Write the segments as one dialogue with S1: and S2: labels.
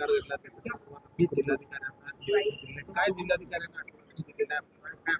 S1: सरकार जिल्हाधिकाऱ्यांना काय जिल्हाधिकाऱ्यांना आश्वासन दिलेलं आहे काय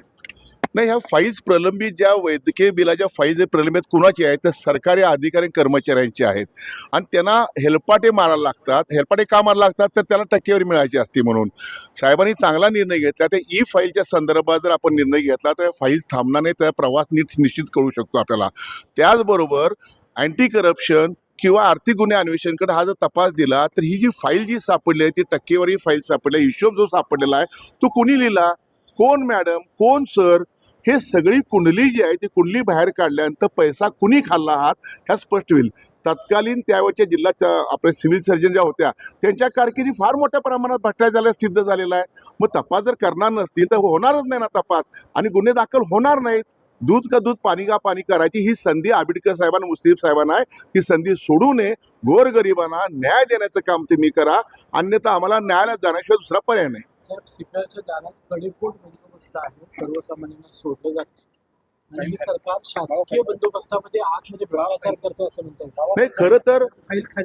S2: नाही ह्या फाईल्स प्रलंबित ज्या वैद्यकीय बिलाच्या फाईल्स प्रलंबित कुणाची आहेत तर सरकारी अधिकारी कर्मचाऱ्यांची आहेत. आणि त्यांना हेलपाटे मारायला लागतात. हेलपाटे का मारायला लागतात? तर त्याला टक्केवारी मिळायची असते म्हणून. साहेबांनी चांगला निर्णय घेतला. त्या ई फाईलच्या संदर्भात जर आपण निर्णय घेतला तर फाईल्स थांबणार नाही त्या प्रवास नीट निश्चित करू शकतो आपल्याला. त्याचबरोबर अँटी करप्शन किंवा आर्थिक गुन्हे अन्वेषणकडे हा जर तपास दिला तर ही जी फाईल जी सापडली आहे ती टक्केवारी फाईल सापडली आहे, हिशोब जो सापडलेला आहे तो कुणी लिहिला? कोण मॅडम? कोण सर? हे सगळी कुंडली जी आहे ती कुंडली बाहेर काढल्यानंतर पैसा कुणी खाल्ला आहात ह्या स्पष्ट होईल. तत्कालीन त्यावेळच्या जिल्ह्याच्या आपल्या सिव्हिल सर्जन ज्या होत्या त्यांच्या कारकिर्दी फार मोठ्या प्रमाणात भ्रष्टाचार सिद्ध झालेला आहे. मग तपास जर करणार नसतील तर होणारच नाही ना तपास. आणि गुन्हे दाखल होणार नाहीत. दूध का दूध पाणी का पाणी करायची ही संधी आंबेडकर साहेबांना मुस्लिम साहेबांना आहे. ती संधी सोडू नये. गोरगरिबांना न्याय देण्याचं काम तुम्ही करा. अन्यथा आम्हाला न्यायालयात जाण्याशिवाय दुसरा पर्याय नाही.
S3: साहेब दारात कडेकोट बंदोबस्त आहे. सर्वसामान्यांना सोडलं जात नाही. आणि सरकार शासकीय बंदोबस्तामध्ये आतमध्ये भ्रष्टाचार करते असं म्हणतात
S2: नाही खरं तर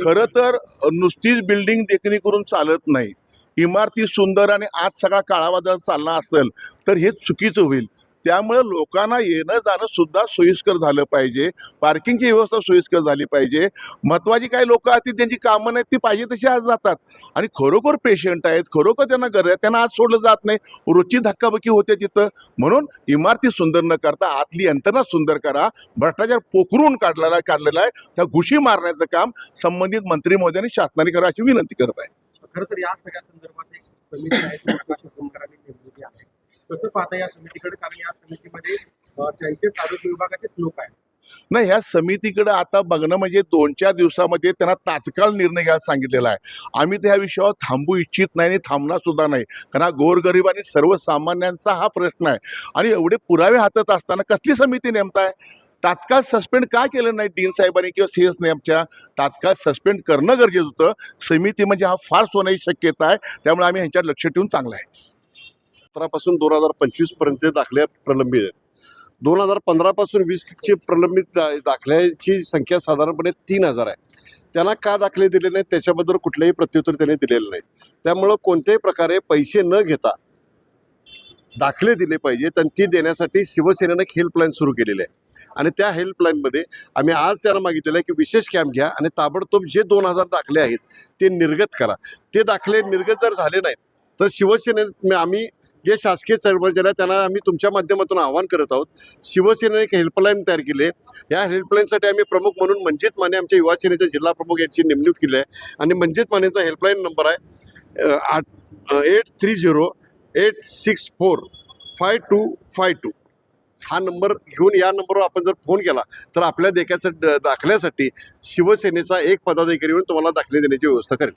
S2: खरं तर नुसतीच बिल्डिंग देखणी करून चालत नाही. इमारती सुंदर आणि आज सगळा काळावादळ चालला असेल तर हे चुकीचं होईल. त्यामुळे लोकांना येणं जाणं सुद्धा सोयीस्कर झालं पाहिजे. पार्किंगची व्यवस्था सोयीस्कर झाली पाहिजे. महत्त्वाची काही लोक असतील त्यांची कामं नाहीत ती पाहिजे तशी आज जातात. आणि खरोखर पेशंट आहेत खरोखर त्यांना गरज आहे त्यांना आज सोडलं जात नाही. रोजची धक्काबक्की होते तिथं. म्हणून इमारती सुंदर न करता आतली यंत्रणा सुंदर करा. भ्रष्टाचार पोखरून काढलेला काढलेला आहे. त्या घुशी मारण्याचं काम संबंधित मंत्री महोदयांनी शासनाने करा अशी विनंती करत आहे.
S1: खरं तर या सगळ्या संदर्भात एक समिती आहे. कसं पाहता या समितीकडे कारण या समितीमध्ये त्यांचे त्यांचेच आरोग्य विभागाचेच लोक आहेत.
S2: नाही ह्या समितीकडे आता बघणं म्हणजे दोन चार दिवसामध्ये त्यांना तात्काळ निर्णय घ्यायला सांगितलेला आहे. आम्ही त्या विषयावर थांबू इच्छित नाही आणि थांबणार सुद्धा नाही. कारण हा गोरगरीब आणि सर्वसामान्यांचा हा प्रश्न आहे. आणि एवढे पुरावे हातात असताना कसली समिती नेमताय तात्काळ सस्पेंड का केलं नाही डीन साहेबांनी किंवा सी एस नेमच्या? तात्काळ सस्पेंड करणं गरजेचं होतं. समिती म्हणजे हा फार होण्याची शक्यता आहे. त्यामुळे आम्ही ह्यांच्यावर लक्ष ठेवून चांगलं आहे.
S4: सतरापासून दोन हजार पंचवीसपर्यंत दाखले प्रलंबित आहेत. दोन हजार पंधरापासून वीसचे प्रलंबित दा- दाखल्याची संख्या साधारणपणे तीन हजार आहे. त्यांना का दाखले दिले नाहीत? त्याच्याबद्दल कुठलंही प्रत्युत्तर त्यांनी दिलेलं नाही. त्यामुळं कोणत्याही प्रकारे पैसे न घेता दाखले दिले पाहिजेत आणि ती देण्यासाठी शिवसेनेनं एक हेल्पलाईन सुरू केलेली आहे. आणि त्या हेल्पलाईनमध्ये आम्ही आज त्यांना मागितलेलं आहे की विशेष कॅम्प घ्या आणि ताबडतोब जे दोन हजार दाखले आहेत ते निर्गत करा. ते दाखले निर्गत जर झाले नाहीत तर शिवसेनेत आम्ही जे शासकीय कर्मचारी आहेत त्यांना आम्ही तुमच्या माध्यमातून आवाहन करत आहोत. शिवसेनेने एक हेल्पलाईन तयार केली आहे. या हेल्पलाईनसाठी आम्ही प्रमुख म्हणून मंजित माने आमच्या युवा सेनेचे जिल्हा प्रमुख यांची नेमणूक केली आहे. आणि मंजित मानेचा हेल्पलाईन नंबर आहे आठ eight three zero eight six four five two five two. हा नंबर घेऊन या नंबरवर आपण जर फोन केला तर आपल्या देखाच्या दाखल्यासाठी शिवसेनेचा एक पदाधिकारी येऊन तुम्हाला दाखले देण्याची व्यवस्था करेल.